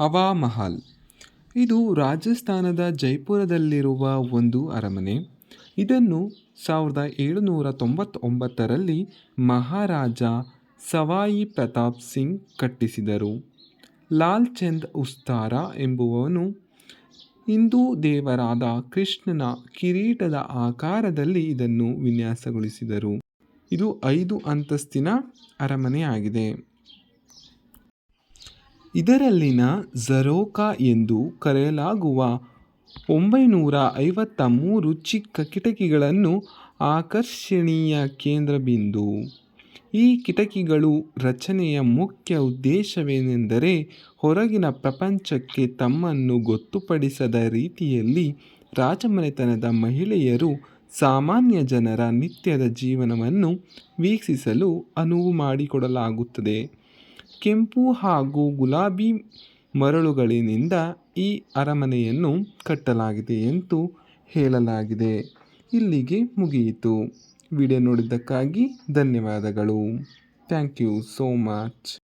ಹವಾ ಮಹಲ್. ಇದು ರಾಜಸ್ಥಾನದ ಜೈಪುರದಲ್ಲಿರುವ ಒಂದು ಅರಮನೆ. ಇದನ್ನು ಸಾವಿರದ ಏಳುನೂರ ತೊಂಬತ್ತೊಂಬತ್ತರಲ್ಲಿ ಮಹಾರಾಜ ಸವಾಯಿ ಪ್ರತಾಪ್ ಸಿಂಗ್ ಕಟ್ಟಿಸಿದರು. ಲಾಲ್ ಚಂದ್ ಉಸ್ತಾರ ಎಂಬುವನು ಹಿಂದೂ ದೇವರಾದ ಕೃಷ್ಣನ ಕಿರೀಟದ ಆಕಾರದಲ್ಲಿ ಇದನ್ನು ವಿನ್ಯಾಸಗೊಳಿಸಿದರು. ಇದು ಐದು ಅಂತಸ್ತಿನ ಅರಮನೆಯಾಗಿದೆ. ಇದರಲ್ಲಿನ ಝರೋಕಾ ಎಂದು ಕರೆಯಲಾಗುವ ಒಂಬೈನೂರ ಐವತ್ತ ಮೂರು ಚಿಕ್ಕ ಕಿಟಕಿಗಳನ್ನು ಆಕರ್ಷಣೀಯ ಕೇಂದ್ರಬಿಂದು. ಈ ಕಿಟಕಿಗಳು ರಚನೆಯ ಮುಖ್ಯ ಉದ್ದೇಶವೇನೆಂದರೆ ಹೊರಗಿನ ಪ್ರಪಂಚಕ್ಕೆ ತಮ್ಮನ್ನು ಗೊತ್ತುಪಡಿಸದ ರೀತಿಯಲ್ಲಿ ರಾಜಮನೆತನದ ಮಹಿಳೆಯರು ಸಾಮಾನ್ಯ ಜನರ ನಿತ್ಯದ ಜೀವನವನ್ನು ವೀಕ್ಷಿಸಲು ಅನುವು ಮಾಡಿಕೊಡಲಾಗುತ್ತದೆ. ಕೆಂಪು ಹಾಗೂ ಗುಲಾಬಿ ಮರಳುಗಳಿನಿಂದ ಈ ಅರಮನೆಯನ್ನು ಕಟ್ಟಲಾಗಿದೆ ಎಂದು ಹೇಳಲಾಗಿದೆ. ಇಲ್ಲಿಗೆ ಮುಗಿಯಿತು. ವಿಡಿಯೋ ನೋಡಿದ್ದಕ್ಕಾಗಿ ಧನ್ಯವಾದಗಳು. Thank you so much.